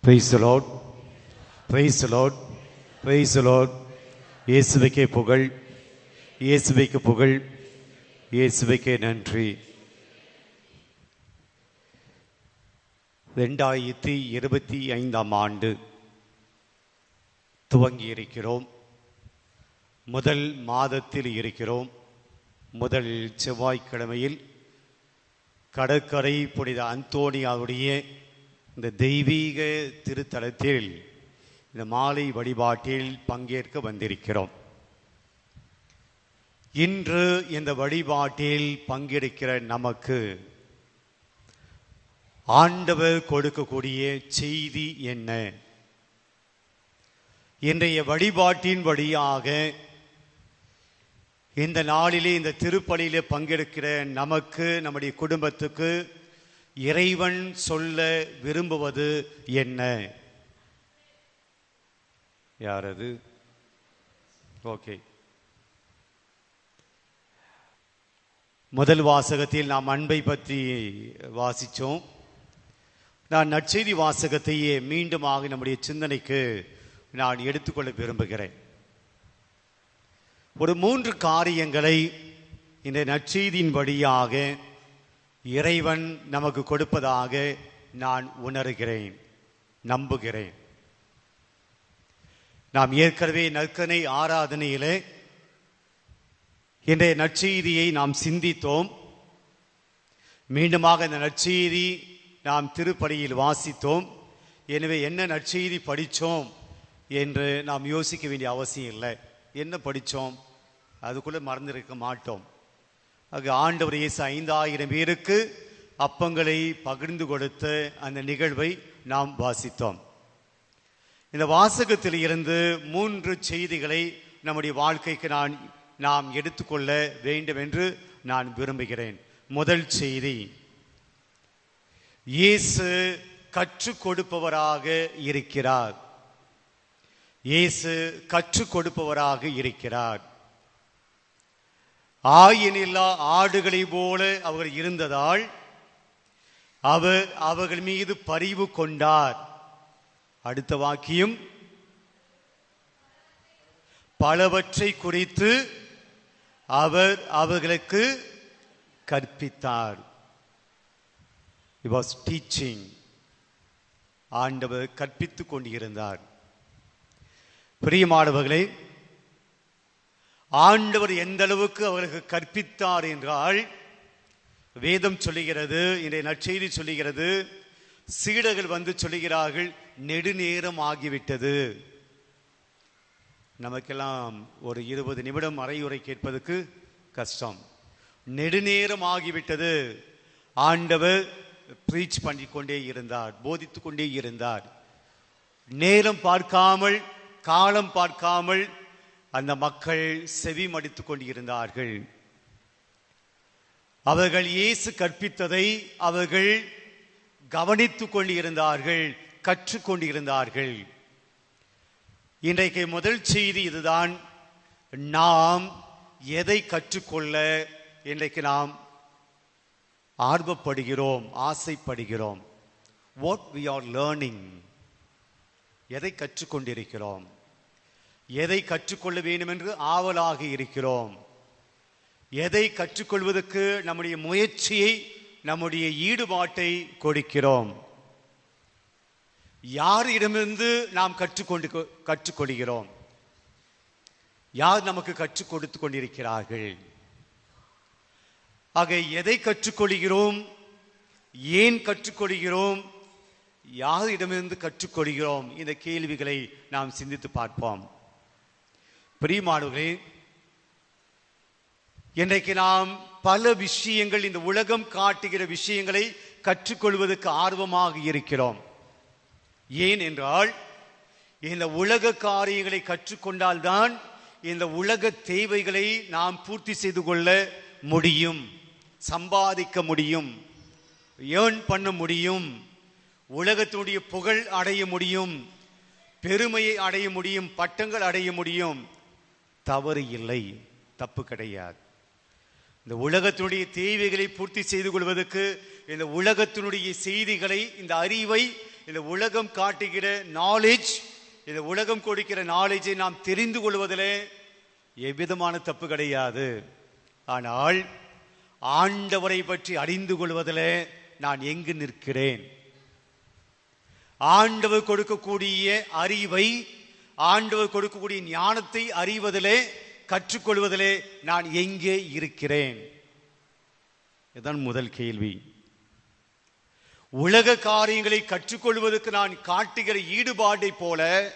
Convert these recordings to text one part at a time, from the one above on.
Praise the praise Praise praise Lord. இயேசுவைக்கே புகழ். இயேசுவைக்கு புகழ். இயேசுவைக்கே நன்றி. ரெண்டாயிரத்தி இருபத்தி ஐந்தாம் ஆண்டு துவங்கி இருக்கிறோம் முதல் மாதத்தில் இருக்கிறோம். முதல் செவ்வாய்க்கிழமையில் கடற்கரை புனித அந்தோனியாவுடைய இந்த தெய்வீக திருத்தலத்தில் இந்த மாலை வழிபாட்டில் பங்கேற்க வந்திருக்கிறோம். இன்று இந்த வழிபாட்டில் பங்கெடுக்கிற நமக்கு ஆண்டவர் கொடுக்கக்கூடிய செய்தி என்ன? இன்றைய வழிபாட்டின் வழியாக இந்த நாளிலே இந்த திருப்பலியிலே பங்கெடுக்கிற நமக்கு நம்முடைய குடும்பத்துக்கு இறைவன் சொல்ல விரும்புவது என்ன? யார் அது ஓகே. முதல் வாசகத்தில் நாம் அன்பை பற்றி வாசித்தோம் நான் நற்செய்தி வாசகத்தையே மீண்டுமாக நம்முடைய சிந்தனைக்கு நான் எடுத்துக்கொள்ள விரும்புகிறேன். ஒரு மூன்று காரியங்களை இந்த நற்செய்தியின் வழியாக இறைவன் நமக்கு கொடுப்பதாக நான் உணர்கிறேன் நம்புகிறேன். நாம் ஏற்கனவே நற்கனை ஆராதனையிலே இன்றைய நற்செய்தியை நாம் சிந்தித்தோம். மீண்டுமாக இந்த நற்செய்தி நாம் திருப்படியில் வாசித்தோம். எனவே என்ன நற்செய்தி படித்தோம் என்று நாம் யோசிக்க வேண்டிய அவசியம் இல்லை. என்ன படித்தோம் அதுக்குள்ளே மறந்திருக்க மாட்டோம். அது ஆண்டவர் இயேசு ஐந்தாயிரம் பேருக்கு அப்பங்களை பகிர்ந்து கொடுத்த அந்த நிகழ்வை நாம் வாசித்தோம். இந்த வாசகத்தில் இருந்து மூன்று செய்திகளை நம்முடைய வாழ்க்கைக்கு நான் நாம் எடுத்துக்கொள்ள வேண்டும் என்று நான் விரும்புகிறேன். முதல் செய்தி இயேசு கற்றுக் கொடுப்பவராக இருக்கிறார். இயேசு கற்றுக் கொடுப்பவராக இருக்கிறார். ஆயினில்லா ஆடுகளை போல அவர் இருந்ததால் அவர் அவர்கள் மீது பரிவு கொண்டார். அடுத்த வாக்கியம். பலவற்றை குறித்து அவர் அவர்களுக்கு கற்பித்தார். வாஸ் டீச்சிங் ஆண்டவர் கற்பித்துக் கொண்டிருந்தார். பிரியமானவர்களே ஆண்டவர் எந்த அளவுக்கு அவர்களுக்கு கற்பித்தார் என்றால் வேதம் சொல்லுகிறது இன்றைய நற்செய்தி சொல்லுகிறது சீடர்கள் வந்து சொல்லுகிறார்கள் நெடுநேரம் ஆகிவிட்டது. நமக்கெல்லாம் ஒரு இருபது நிமிடம் அரையுறை கேட்பதற்கு கஷ்டம். நெடுநேரம் ஆகிவிட்டது. ஆண்டவர் ப்ரீச் பண்ணி கொண்டே இருந்தார் போதித்து கொண்டே இருந்தார். நேரம் பார்க்காமல் காலம் பார்க்காமல் அந்த மக்கள் செவி மடித்துக் கொண்டிருந்தார்கள். அவர்கள் இயேசு கற்பித்ததை அவர்கள் கவனித்துக் கொண்டிருந்தார்கள் கற்றுக்கொண்டிருந்தார்கள் இன்றைக்கு முதல் செய்தி இதுதான். நாம் எதை கற்றுக்கொள்ள இன்றைக்கு நாம் ஆர்வப்படுகிறோம் ஆசைப்படுகிறோம். வாட் வி ஆர் லேர்னிங் எதை கற்றுக்கொண்டிருக்கிறோம்? எதை கற்றுக்கொள்ள வேண்டும் என்று ஆவலாக இருக்கிறோம். எதை கற்றுக்கொள்வதற்கு நம்முடைய முயற்சியை நம்முடைய ஈடுபாட்டை கொடுக்கிறோம். யாரிடமிருந்து நாம் கற்றுக்கொண்டு கற்றுக்கொள்கிறோம்? யார் நமக்கு கற்றுக் கொடுத்து கொண்டிருக்கிறார்கள்? ஆக எதை கற்றுக்கொள்கிறோம்? ஏன் கற்றுக்கொள்கிறோம்? யாரிடமிருந்து கற்றுக்கொள்கிறோம் இந்த கேள்விகளை நாம் சிந்தித்து பார்ப்போம். பிரியமானவர்களே இன்றைக்கு நாம் பல விஷயங்கள் இந்த உலகம் காட்டுகிற விஷயங்களை கற்றுக்கொள்வதற்கு ஆர்வமாக இருக்கிறோம். ஏன் என்றால் இந்த உலக காரியங்களை கற்றுக்கொண்டால்தான் இந்த உலக தேவைகளை நாம் பூர்த்தி செய்து கொள்ள முடியும் சம்பாதிக்க முடியும் ஏர்ன் பண்ண முடியும். உலகத்தினுடைய புகழ் அடைய முடியும் பெருமையை அடைய முடியும் பட்டங்கள் அடைய முடியும். தவறு இல்லை தப்பு கிடையாது. இந்த உலகத்தினுடைய தேவைகளை பூர்த்தி செய்து கொள்வதற்கு இந்த உலகத்தினுடைய செய்திகளை இந்த அறிவை இந்த உலகம் காட்டுகிற நாலேஜ் இந்த உலகம் கொடுக்கிற நாலேஜை நாம் தெரிந்து கொள்வதில் எவ்விதமான தப்பு கிடையாது. ஆனால் ஆண்டவரை பற்றி அறிந்து கொள்வதில் நான் எங்கு நிற்கிறேன்? ஆண்டவர் கொடுக்கக்கூடிய அறிவை ஆண்டவர் கொடுக்கக்கூடிய ஞானத்தை அறிவதிலே கற்றுக்கொள்வதிலே நான் எங்கே இருக்கிறேன்? இதுதான் முதல் கேள்வி. உலக காரியங்களை கற்றுக்கொள்வதற்கு நான் காட்டுகிற ஈடுபாட்டை போல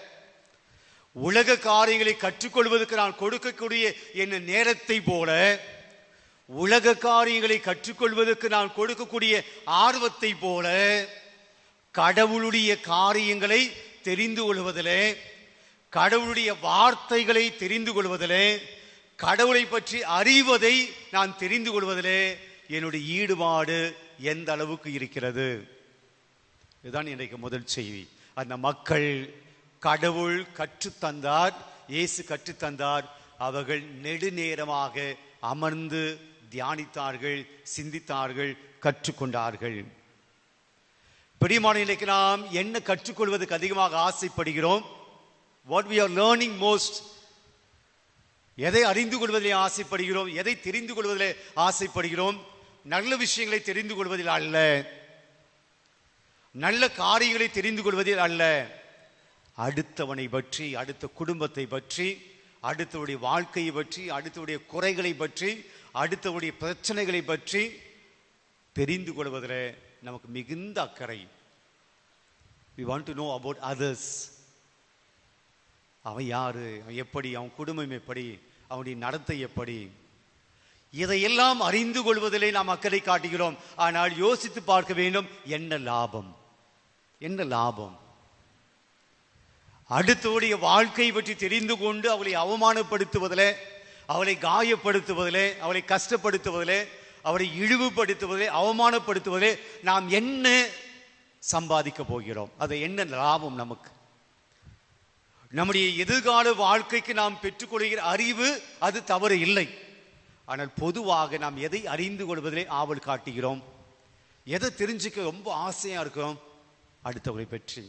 உலக காரியங்களை கற்றுக்கொள்வதற்கு நான் கொடுக்கக்கூடிய என்ன நேரத்தை போல உலக காரியங்களை கற்றுக்கொள்வதற்கு நான் கொடுக்கக்கூடிய ஆர்வத்தை போல கடவுளுடைய காரியங்களை தெரிந்து கொள்வதிலே கடவுளுடைய வார்த்தைகளை தெரிந்து கொள்வதிலே கடவுளை பற்றி அறிவதை நான் தெரிந்து கொள்வதிலே என்னுடைய ஈடுபாடு எந்த அளவுக்கு இருக்கிறது? இதுதான் இன்றைக்கு முதல் செய்தி. அந்த மக்கள் கடவுள் கற்றுத்தந்தார் இயேசு கற்றுத்தந்தார் அவர்கள் நெடுநேரமாக அமர்ந்து தியானித்தார்கள் சிந்தித்தார்கள் கற்றுக்கொண்டார்கள். பிரியமான இன்றைக்கு நாம் என்ன கற்றுக்கொள்வதற்கு அதிகமாக ஆசைப்படுகிறோம்? What we are learning most எதை அறிந்து கொள்வதிலே ஆசைப்படுகிறோம்? எதை தெரிந்து கொள்வதிலே ஆசைப்படுகிறோம்? நல்ல விஷயங்களை தெரிந்து கொள்வதில் அல்ல. நல்ல காரியங்களை தெரிந்து கொள்வதில் அல்ல. அடுத்தவனை பற்றி அடுத்த குடும்பத்தை பற்றி அடுத்தவருடைய வாழ்க்கையை பற்றி அடுத்தவருடைய குறைகளை பற்றி அடுத்தவருடைய பிரச்சனைகளை பற்றி தெரிந்து கொள்வதில் நமக்கு மிகுந்த அக்கறை. We want to know about others அவன் யாரு? அவன் எப்படி? அவன் குடும்பம் எப்படி? அவனுடைய நடத்தை எப்படி? இதையெல்லாம் அறிந்து கொள்வதிலே நாம் அக்கறை காட்டுகிறோம். ஆனால் யோசித்து பார்க்க வேண்டும் என்ன லாபம்? என்ன லாபம்? அடுத்தவருடைய வாழ்க்கை பற்றி தெரிந்து கொண்டு அவளை அவமானப்படுத்துவதிலே அவளை காயப்படுத்துவதிலே அவளை கஷ்டப்படுத்துவதிலே அவரை இழிவுபடுத்துவதே அவமானப்படுத்துவதே நாம் என்ன சம்பாதிக்க போகிறோம்? அது என்ன லாபம் நமக்கு? நம்முடைய எதிர்கால வாழ்க்கைக்கு நாம் பெற்றுக்கொள்கிற அறிவு அது தவறு இல்லை. ஆனால் பொதுவாக நாம் எதை அறிந்து கொள்வதிலே ஆவல் காட்டுகிறோம்? எதை தெரிஞ்சுக்க ரொம்ப ஆசையாக இருக்கிறோம் அடுத்தவரை பற்றி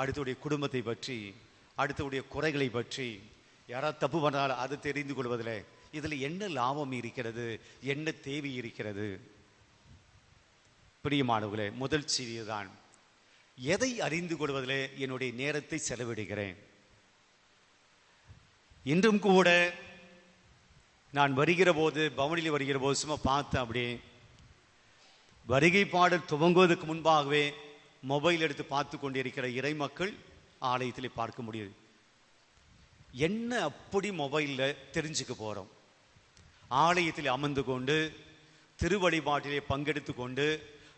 அடுத்தவுடைய குடும்பத்தை பற்றி அடுத்தவுடைய குறைகளை பற்றி யாராவது தப்பு பண்ணாலும் அதை தெரிந்து கொள்வதில்லை இதில் என்ன லாபம் இருக்கிறது? என்ன தேவை இருக்கிறது? பிரியமானவர்களே முதல் செய்தி தான் எதை அறிந்து கொள்வதிலே என்னுடைய நேரத்தை செலவிடுகிறேன். இன்றும் கூட நான் வருகிற போது பவனியில் வருகிற போது சும்மா பார்த்தேன் அப்படியே. வருகை பாடல் துவங்குவதற்கு முன்பாகவே மொபைல் எடுத்து பார்த்து கொண்டிருக்கிற இறை மக்கள் ஆலயத்தில் பார்க்க முடியுது. என்ன அப்படி மொபைலில் தெரிஞ்சுக்க போகிறோம் ஆலயத்தில் அமர்ந்து கொண்டு திருவழிபாட்டிலே பங்கெடுத்து கொண்டு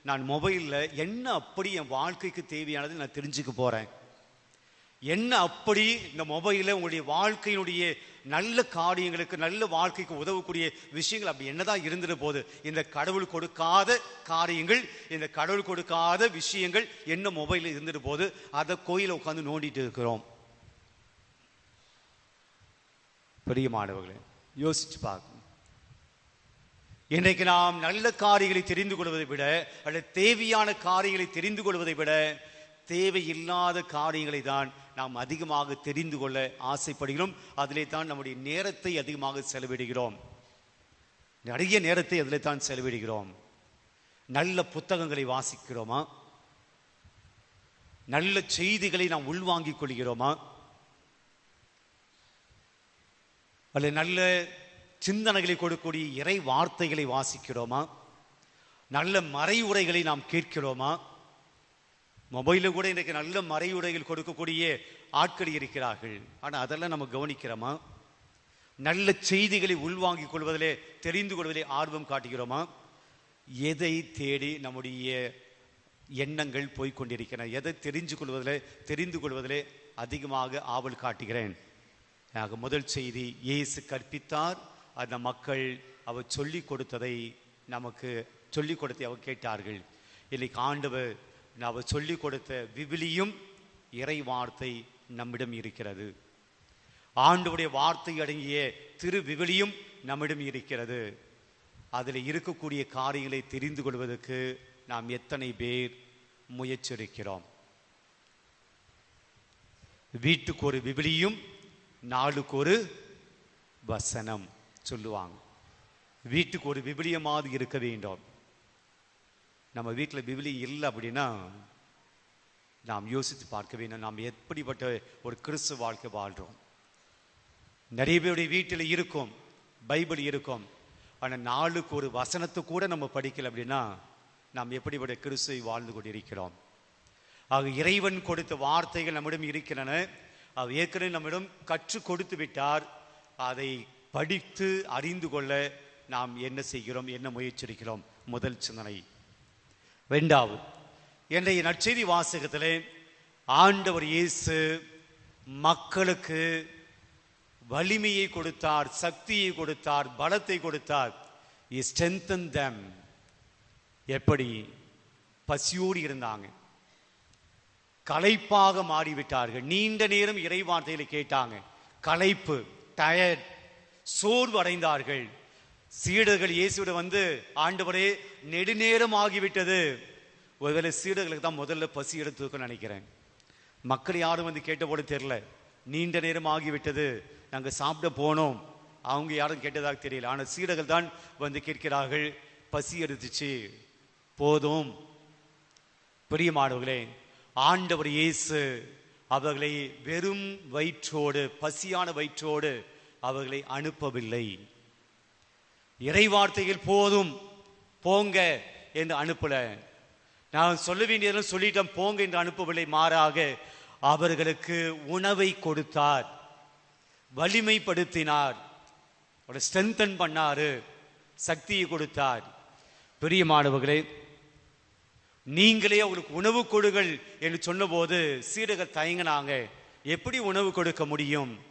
நான் மொபைலில் என்ன அப்படி என் வாழ்க்கைக்கு தேவையானது நான் தெரிஞ்சுக்க போகிறேன் என்ன அப்படி இந்த மொபைலில் உங்களுடைய வாழ்க்கையினுடைய நல்ல காரியங்களுக்கு நல்ல வாழ்க்கைக்கு உதவக்கூடிய விஷயங்கள் அப்படி என்னதான் இருந்துட போது இந்த கடவுள் கொடுக்காத காரியங்கள் இந்த கடவுள் கொடுக்காத விஷயங்கள் என்ன மொபைலில் இருந்துட்டு போது அதை கோயிலில் உட்காந்து நோண்டிட்டு இருக்கிறோம். பெரிய மாணவர்களே யோசிச்சு பார்க்கணும் இன்றைக்கு நாம் நல்ல காரியங்களை தெரிந்து கொள்வதை விட அல்லது தேவையான காரியங்களை தெரிந்து கொள்வதை விட தேவையில்லாத காரியங்களை தான் நாம் அதிகமாக தெரிந்து கொள்ள ஆசைப்படுகிறோம். அதிலே தான் நம்முடைய நேரத்தை அதிகமாக செலவிடுகிறோம். நிறைய நேரத்தை அதிலே தான் செலவிடுகிறோம். நல்ல புத்தகங்களை வாசிக்கிறோமா? நல்ல செய்திகளை நாம் உள்வாங்கிக் கொள்கிறோமா? அல்ல நல்ல சிந்தனைகளை கொடுக்கக்கூடிய இறை வார்த்தைகளை வாசிக்கிறோமா? நல்ல மறைவுரைகளை நாம் கேட்கிறோமா? மொபைலில் கூட இன்றைக்கு நல்ல மறையுடைகள் கொடுக்கக்கூடிய ஆட்கள் இருக்கிறார்கள். ஆனால் அதெல்லாம் நம்ம கவனிக்கிறோமா? நல்ல செய்திகளை உள்வாங்கிக் கொள்வதிலே தெரிந்து கொள்வதிலே ஆர்வம் காட்டுகிறோமா? எதை தேடி நம்முடைய எண்ணங்கள் போய்க்கொண்டிருக்கின்றன? எதை தெரிஞ்சு கொள்வதிலே தெரிந்து கொள்வதிலே அதிகமாக ஆவல் காட்டுகிறேன். ஆக முதல் செய்தி இயேசு கற்பித்தார். அந்த மக்கள் அவர் சொல்லி கொடுத்ததை நமக்கு சொல்லி கொடுத்து அவர் கேட்டார்கள். இன்னைக்கு ஆண்டவர் அவர் சொல்லி கொடுத்த விபிலியும் இறை வார்த்தை நம்மிடம் இருக்கிறது. ஆண்டவுடைய வார்த்தை அடங்கிய திரு விவிலியும் நம்மிடம் இருக்கிறது. அதில் இருக்கக்கூடிய காரியங்களை தெரிந்து கொள்வதற்கு நாம் எத்தனை பேர் முயற்சிருக்கிறோம் வீட்டுக்கு ஒரு விபிலியும் நாளுக்கு ஒரு வசனம். சொல்லுவாங்க. வீட்டுக்கு ஒரு விபிலியமாவது இருக்க வேண்டும். நம்ம வீட்டில் விபிலி இல்லை அப்படின்னா நாம் யோசித்து பார்க்க வேண்டும். நாம் எப்படிப்பட்ட ஒரு கிறிஸ்து வாழ்க்கை வாழ்கிறோம் நிறைய பேருடைய வீட்டில் இருக்கும் பைபிள் இருக்கும். ஆனால் நாளுக்கு ஒரு வசனத்தை கூட நம்ம படிக்கல அப்படின்னா நாம் எப்படிப்பட்ட கிறிஸ்துவை வாழ்ந்து கொண்டிருக்கிறோம். ஆக இறைவன் கொடுத்த வார்த்தைகள் நம்மிடம் இருக்கின்றன. அவர் ஏற்கனவே நம்மிடம் கற்றுக் கொடுத்து விட்டார். அதை படித்து அறிந்து கொள்ள நாம் என்ன செய்கிறோம் என்ன முயற்சிக்கிறோம்? முதல் சிந்தனை. ரெண்டாவது இன்றைய நற்செய்தி வாசகத்தில் ஆண்டவர் இயேசு மக்களுக்கு வலிமையை கொடுத்தார் சக்தியை கொடுத்தார் பலத்தை கொடுத்தார். ஸ்ட்ரென்தன் தம் எப்படி? பசியோடு இருந்தாங்க. களைப்பாக மாறிவிட்டார்கள். நீண்ட நேரம் இறைவார்த்தையில் கேட்டாங்க. களைப்பு டயர்ட் சோர்வு அடைந்தார்கள் சீடர்கள் இயேசுவிட வந்து ஆண்டவரே நெடுநேரம் ஆகிவிட்டது. ஒருவேளை சீடர்களுக்கு தான் முதல்ல பசி எடுத்துக்க நினைக்கிறேன். மக்கள் யாரும் வந்து கேட்டபோது தெரியல. நீண்ட நேரம் ஆகிவிட்டது. நாங்கள் சாப்பிட போனோம். அவங்க யாரும் கேட்டதாக தெரியல. ஆனால் சீடர்கள் தான் வந்து கேட்கிறார்கள் பசி எடுத்துச்சு. போதும். பிரியமானவர்களே ஆண்டவர் இயேசு அவர்களை வெறும் வயிற்றோடு பசியான வயிற்றோடு அவர்களை அனுப்பவில்லை. இறை போதும் போங்க என்று அனுப்பல. நான் சொல்ல வேண்டியதெல்லாம் சொல்லிட்டேன் போங்க என்று அனுப்பவில்லை மாறாக அவர்களுக்கு உணவை கொடுத்தார். வலிமைப்படுத்தினார். ஒரு ஸ்ட்ரென்தன் பண்ணாரு. சக்தியை கொடுத்தார். பிரியமானவர்களே நீங்களே அவங்களுக்கு உணவு கொடுங்கள் என்று சொன்னபோது சீடர்கள் தயங்கினாங்க. எப்படி உணவு கொடுக்க முடியும்?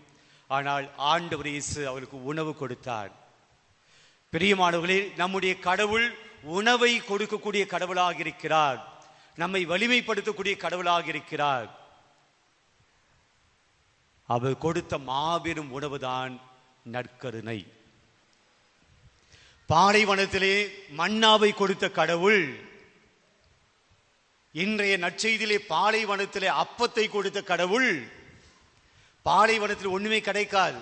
ஆனால் ஆண்டவர் இயேசு அவருக்கு உணவு கொடுத்தார். பிரியமானவர்களே நம்முடைய கடவுள் உணவை கொடுக்கக்கூடிய கடவுளாக இருக்கிறார். நம்மை வலிமைப்படுத்தக்கூடிய கடவுளாக இருக்கிறார். அவர் கொடுத்த மாபெரும் உணவுதான் நற்கருணை. பாலைவனத்திலே மன்னாவை கொடுத்த கடவுள் இன்றைய நற்செய்தியிலே பாலைவனத்திலே அப்பத்தை கொடுத்த கடவுள் பாலைவனத்தில் ஒன்றுமே கிடைக்காது.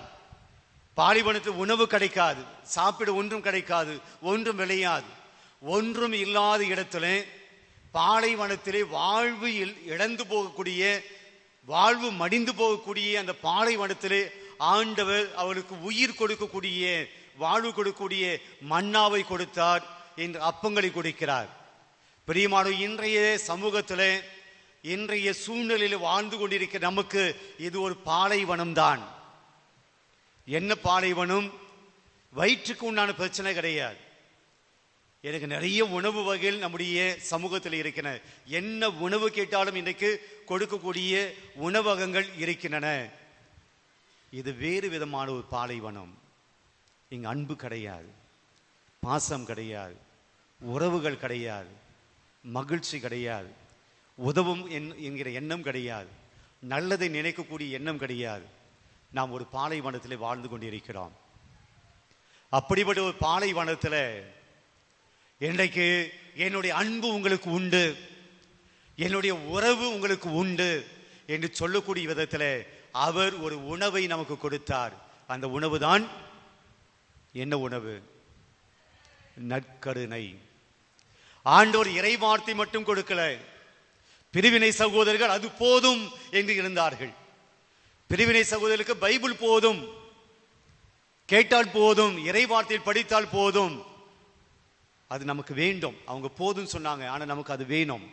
பாலைவனத்தில் உணவு கிடைக்காது. சாப்பிட ஒன்றும் கிடைக்காது. ஒன்றும் விளையாது. ஒன்றும் இல்லாத இடத்துல பாலைவனத்திலே வாழ்வு இல்- இழந்து போகக்கூடிய வாழ்வு மடிந்து போகக்கூடிய அந்த பாலைவனத்திலே ஆண்டவர் அவளுக்கு உயிர் கொடுக்கக்கூடிய வாழ்வு கொடுக்கக்கூடிய மன்னாவை கொடுத்தார் என்று அப்பங்களை கொடுக்கிறார். பிரியமான இன்றைய சமூகத்தில் இன்றைய சூழ்நிலையில் வாழ்ந்து கொண்டிருக்க நமக்கு இது ஒரு பாலைவனம் தான் என்ன பாலைவனம்? வயிற்றுக்கு உண்டான பிரச்சனை கிடையாது. எனக்கு நிறைய உணவு வகைகள் நம்முடைய சமூகத்தில் இருக்கின்றன. என்ன உணவு கேட்டாலும் இன்றைக்கு கொடுக்கக்கூடிய உணவகங்கள் இருக்கின்றன. இது வேறு விதமான ஒரு பாலைவனம். இங்கு அன்பு கிடையாது. பாசம் கிடையாது. உறவுகள் கிடையாது. மகிழ்ச்சி கிடையாது. உதவும் என்- என்கிற எண்ணம் கிடையாது. நல்லதை நினைக்கக்கூடிய எண்ணம் கிடையாது. நாம் ஒரு பாலைவனத்தில் வாழ்ந்து கொண்டிருக்கிறோம். அப்படிப்பட்ட ஒரு பாலைவனத்தில் இன்றைக்கு என்னுடைய அன்பு உங்களுக்கு உண்டு. என்னுடைய உறவு உங்களுக்கு உண்டு என்று சொல்லக்கூடிய விதத்தில் அவர் ஒரு உணவை நமக்கு கொடுத்தார். அந்த உணவு தான் என்ன உணவு? நற்கருணை. ஆண்டோர் இறைவார்த்தை மட்டும் கொடுக்கல. பிரிவினை சகோதரர்கள் அது போதும் என்று இருந்தார்கள். பிரிவினை சகோதரருக்கு பைபிள் போதும் கேட்டால் போதும் இறைவார்த்தையில் படித்தால் போதும். அது நமக்கு வேண்டும். அவங்க போதும் சொன்னாங்க ஆனால் நமக்கு அது வேணும்.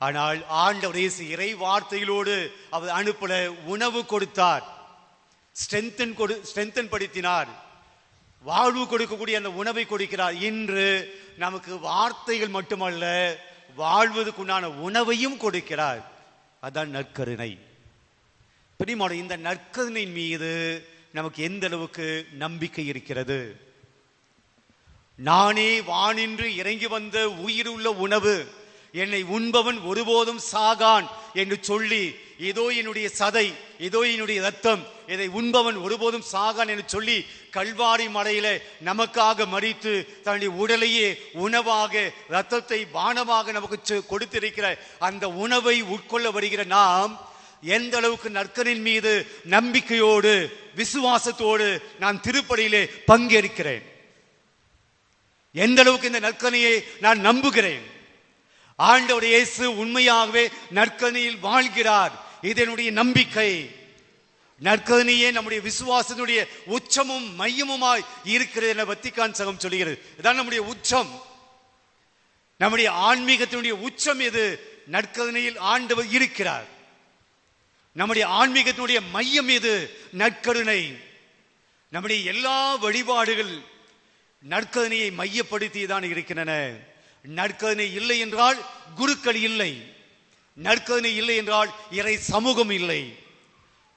ஆனால் ஆண்டவர் இயேசு இறை வார்த்தைகளோடு அவர் அனுப்பல உணவு கொடுத்தார். ஸ்ட்ரென்தன் கொடு ஸ்ட்ரென்தன் படுத்தினார். வாழ்வு கொடுக்கக்கூடிய அந்த உணவை கொடுக்கிறார். இன்று நமக்கு வார்த்தைகள் மட்டுமல்ல வாழ்வதற்குண்டான உணவையும் கொடுக்கிறார். அதான் நற்கருணை. பிரியமான இந்த நற்கருணை மீது நமக்கு எந்த அளவுக்கு நம்பிக்கை இருக்கிறது? நானே வானின்று இறங்கி வந்த உயிருள்ள உணவு என்னை உண்பவன் ஒருபோதும் சாகான் என்று சொல்லி இதோ என்னுடைய சதை இதோ என்னுடைய ரத்தம் இதை உண்பவன் ஒருபோதும் சாகான் என்று சொல்லி கல்வாரி மலையில நமக்காக மறித்து தன்னுடைய உடலையே உணவாக ரத்தத்தை பானமாக நமக்கு கொடுத்திருக்கிற அந்த உணவை உட்கொள்ள வருகிற நாம் எந்த அளவுக்கு நற்கனின் மீது நம்பிக்கையோடு விசுவாசத்தோடு நான் திருப்படியிலே பங்கேற்கிறேன். எந்த அளவுக்கு இந்த நற்கனையை நான் நம்புகிறேன். ஆண்டவர் இயேசு உண்மையாகவே நற்கனியில் வாழ்கிறார். இதனுடைய நம்பிக்கை. நற்கதனியே நம்முடைய விசுவாசத்தினுடைய உச்சமும் மையமுமாய் இருக்கிறது என வத்திக்கான் சகம் சொல்கிறது. இதான் நம்முடைய உச்சம். நம்முடைய ஆன்மீகத்தினுடைய உச்சம் எது? நற்கருணையில் ஆண்டவர் இருக்கிறார். நம்முடைய ஆன்மீகத்தினுடைய மையம் எது? நற்கருணை. நம்முடைய எல்லா வழிபாடுகள் நற்கருணையை மையப்படுத்தி தான் இருக்கின்றன. நற்கருணை இல்லை என்றால் குருக்கள் இல்லை. நற்கருணை இல்லை என்றால் இறை சமூகம் இல்லை.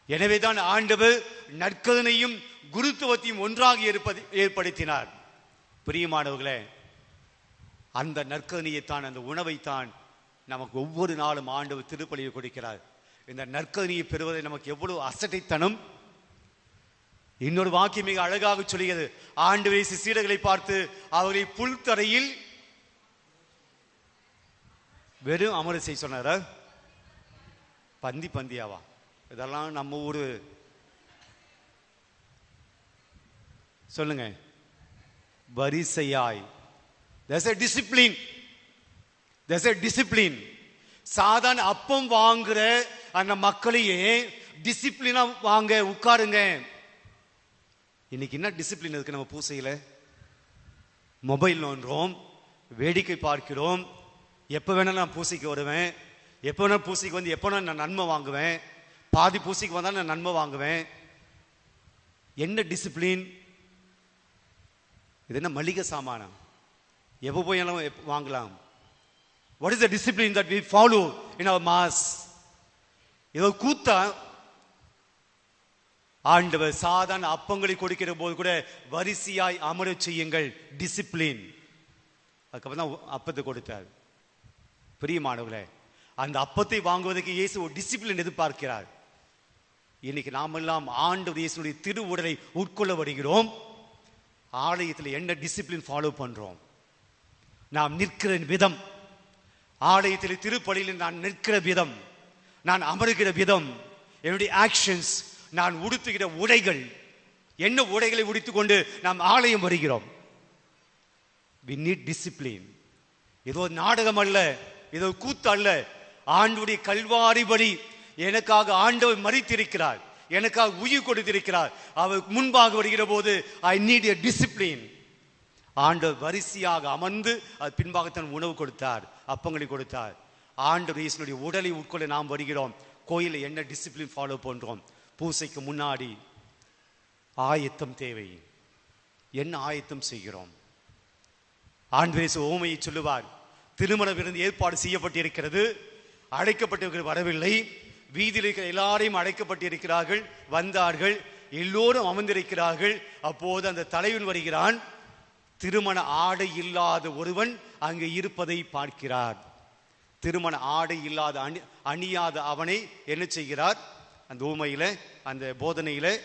எனவே தான் ஆண்டவர் நற்கருணையும் குருத்துவத்தையும் ஒன்றாக ஏற்பதி ஏற்படுத்தினார். பிரியமானவர்களே அந்த நற்கருணையைத்தான் அந்த உணவைத்தான் நமக்கு ஒவ்வொரு நாளும் ஆண்டவர் திருப்பலியை கொடுக்கிறார். இந்த நற்கருணையை பெறுவதை நமக்கு எவ்வளவு அசட்டைத்தனம். இன்னொரு வாக்கியம் மிக அழகாக சொல்கிறது. ஆண்டவரை சீடர்களை பார்த்து அவர்களை புல்தரையில் வெறும் அமர செய்ய சொன்னாரா? பந்தி பந்தியாவா? இதெல்லாம் நம்ம ஊர். சொல்லுங்க. வரிசையாய். There's a discipline there's a discipline சாதாரண அப்பம் வாங்குற அந்த மக்களையே டிசிப்ளினா வாங்க உட்காருங்க. இன்னைக்கு என்ன டிசிப்ளின் இருக்கு நம்ம பூசையில்? மொபைல் நோன்றோம் வேடிக்கை பார்க்கிறோம் எப்போ வேணாலும் நான் பூசைக்கு வருவேன். எப்போ வேணால் பூசைக்கு வந்து எப்போ நான் நன்மை வாங்குவேன். பாதி பூசைக்கு வந்தால் நான் நன்மை வாங்குவேன். என்ன டிசிப்ளின் இது என்ன மளிகை சாமானம் எப்போ போயாலும் எப்ப- வாங்கலாம்? What is the discipline that we follow in our mass ஏதோ கூத்தா? ஆண்டவர் சாதாரண அப்பங்களை கொடுக்கிற போது கூட வரிசையாய் அமர செய்யுங்கள் டிசிப்ளின் அதுக்கப்புறம் தான் அப்பத்தை கொடுத்தார். பிரியமானவர்களே அந்த அப்பத்தை வாங்குவதற்கு இயேசு ஒரு டிசிப்ளின் எதிர்பார்க்கிறார். இன்னைக்கு நாமெல்லாம் ஆண்டவர் இயேசுடைய திருவுடலை உட்கொள்ள வருகிறோம் ஆலயத்தில் என்ன டிசிப்ளின் ஃபாலோ பண்ணுறோம் நாம் நிற்கிற விதம். ஆலயத்தில் திருப்பலியில் நான் நிற்கிற விதம். நான் அமருகிற விதம். என்னுடைய ஆக்ஷன்ஸ் நான் உடுத்துகிற உடைகள். என்ன உடைகளை உடுத்துக்கொண்டு நாம் ஆலயம் வருகிறோம்? வி நீட் டிசிப்ளின் ஏதோ நாடகம் அல்ல. இது கூத்து அல்ல ஆண்டுடைய கல்வாரிபடி எனக்காக ஆண்டவர் மறித்திருக்கிறார். எனக்காக உயிர் கொடுத்திருக்கிறார். அவர் முன்பாக வருகிற போது ஐ நீட் எ டிசிப்ளின் ஆண்டவர் வரிசையாக அமர்ந்து அது பின்பாக தன் உணவு கொடுத்தார் அப்பங்களை கொடுத்தார். ஆண்டவர் இயேசுனுடைய உடலை உட்கொள்ள நாம் வருகிறோம். கோயிலில் என்ன டிசிப்ளின் ஃபாலோ பண்ணுறோம் பூசைக்கு முன்னாடி ஆயத்தம் தேவை. என்ன ஆயத்தம் செய்கிறோம்? ஆண்பிரேசு ஓமையை சொல்லுவார். திருமண விருந்து ஏற்பாடு செய்யப்பட்டிருக்கிறது. அழைக்கப்பட்டவர்கள் வரவில்லை. வீதியில் இருக்கிற எல்லாரையும் அழைக்கப்பட்டிருக்கிறார்கள். வந்தார்கள். எல்லோரும் அமர்ந்திருக்கிறார்கள். அப்போது அந்த தலைவன் வருகிறான். திருமண ஆடை இல்லாத ஒருவன் அங்கு இருப்பதை பார்க்கிறார். திருமண ஆடை இல்லாத அணி அணியாத அவனை என்ன செய்கிறார்? அந்த ஊமையில் அந்த போதனையில்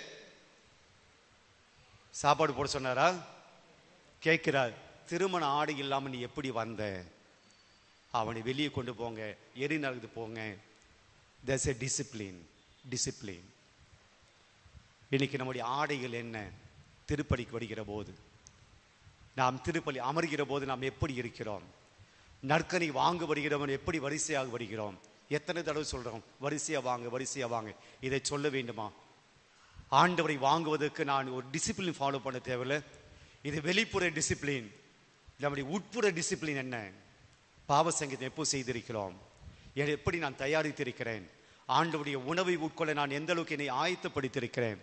சாப்பாடு போட சொன்னாரா? கேட்கிறார் திருமண ஆடை இல்லாமல் நீ எப்படி வந்த? அவனை வெளியே கொண்டு போங்க எரி நடந்து போங்க. தஸ் எ டிசிப்ளின் டிசிப்ளின் இன்னைக்கு நம்முடைய ஆடைகள் என்ன? திருப்பலிக்கு வருகிற போது. நாம் திருப்பலி அமர்கிற போது நாம் எப்படி இருக்கிறோம்? நற்கனை வாங்க வருகிறவன் எப்படி வரிசையாக வருகிறோம்? எத்தனை தடவை சொல்கிறோம் வரிசையாக வாங்க வரிசையாக வாங்க. இதை சொல்ல வேண்டுமா? ஆண்டவரை வாங்குவதற்கு நான் ஒரு டிசிப்ளின் ஃபாலோ பண்ண தேவையில்லை. இது வெளிப்புற டிசிப்ளின் நம்முடைய உட்புற டிசிப்ளின் என்ன? பாவ சங்கீதம் எப்போ செய்திருக்கிறோம்? எப்படி நான் தயாரித்திருக்கிறேன்? ஆண்டவுடைய உணவை உட்கொள்ள நான் எந்த அளவுக்கு என்னை ஆயத்தப்படுத்தியிருக்கிறேன்?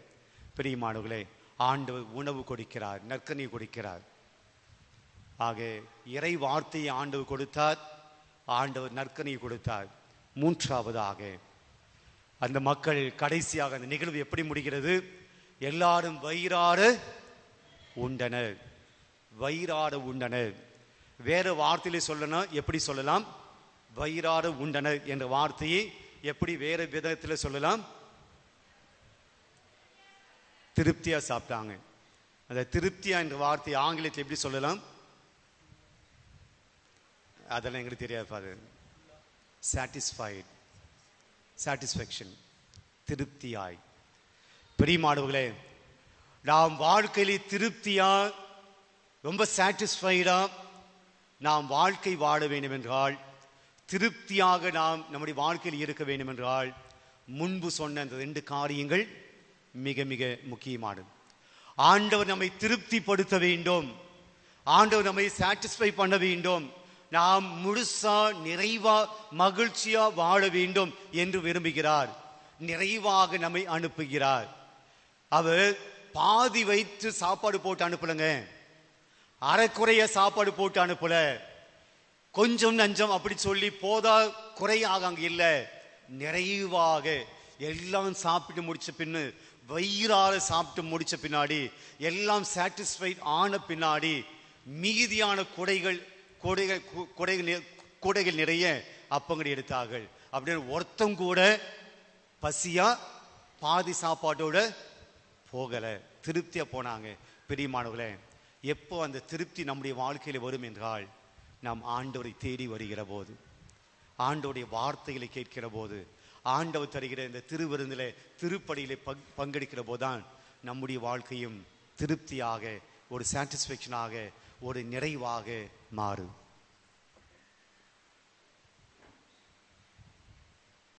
பிரியமானவர்களே ஆண்டவர் உணவு கொடுக்கிறார் நற்கனி கொடுக்கிறார். ஆக இறை வார்த்தையை ஆண்டவர் கொடுத்தார் ஆண்டவர் நற்கனி கொடுத்தார். மூன்றாவதாக அந்த மக்கள் கடைசியாக அந்த நிகழ்வு எப்படி முடிகிறது? எல்லாரும் வயிறாறு உண்டனர். வயிறாறு உண்டனர். வேறு வார்த்தையிலே சொல்லணும். எப்படி சொல்லலாம்? வயிறார உண்டனர் என்ற வார்த்தையை எப்படி வேறு விதத்தில் சொல்லலாம்? திருப்தியாக சாப்பிட்டாங்க. அந்த திருப்தியா என்ற வார்த்தை ஆங்கிலத்தில் எப்படி சொல்லலாம்? அதெல்லாம் எங்களுக்கு தெரியாது ஃபாதர். சாட்டிஸ்ஃபைட் சாட்டிஸ்ஃபேக்ஷன் திருப்தியாய். பெரியமானவர்களே நாம் வாழ்க்கையிலே திருப்தியா ரொம்ப சாட்டிஸ்ஃபைடாக நாம் வாழ்க்கை வாழ வேண்டுமென்றால் திருப்தியாக நாம் நம்முடைய வாழ்க்கையில் இருக்க வேண்டுமென்றால் முன்பு சொன்ன அந்த ரெண்டு காரியங்கள் மிக மிக முக்கியமானது. ஆண்டவர் நம்மை திருப்திப்படுத்த வேண்டும். ஆண்டவர் நம்மை சாட்டிஸ்ஃபை பண்ண வேண்டும். நாம் முழுசா நிறைவா மகிழ்ச்சியா வாழ வேண்டும் என்று விரும்புகிறார். நிறைவாக நம்மை அனுப்புகிறார். அவர் பாதி வைத்து சாப்பாடு போட்டு அனுப்பலங்க. அறக்குறைய சாப்பாடு போட்டு அனுப்பல. கொஞ்சம் நஞ்சம் அப்படி சொல்லி போதா குறையாக அங்கே இல்லை. நிறைவாக எல்லாம் சாப்பிட்டு முடிச்ச பின்னு வயிறார சாப்பிட்டு முடிச்ச பின்னாடி எல்லாம் சாட்டிஸ்ஃபைட் ஆன பின்னாடி மீதியான குடைகள் குடைகள் குடைகள் குடைகள் நிறைய அப்பங்கடி எடுத்தார்கள். அப்படின்னு ஒருத்தம் கூட பசியா பாதி சாப்பாட்டோட போகலை. திருப்தியாக போனாங்க. பெரியமானவர்களே எப்போ அந்த திருப்தி நம்முடைய வாழ்க்கையில் வரும் என்றால் நாம் ஆண்டவரை தேடி வருகிற போது ஆண்டவருடைய வார்த்தைகளை கேட்கிற போது ஆண்டவர் தருகிற இந்த திருவிருந்தில் திருப்படியிலே பங் பங்கெடுக்கிற போதுதான் நம்முடைய வாழ்க்கையும் திருப்தியாக ஒரு சாட்டிஸ்ஃபேக்ஷனாக ஒரு நிறைவாக மாறும்.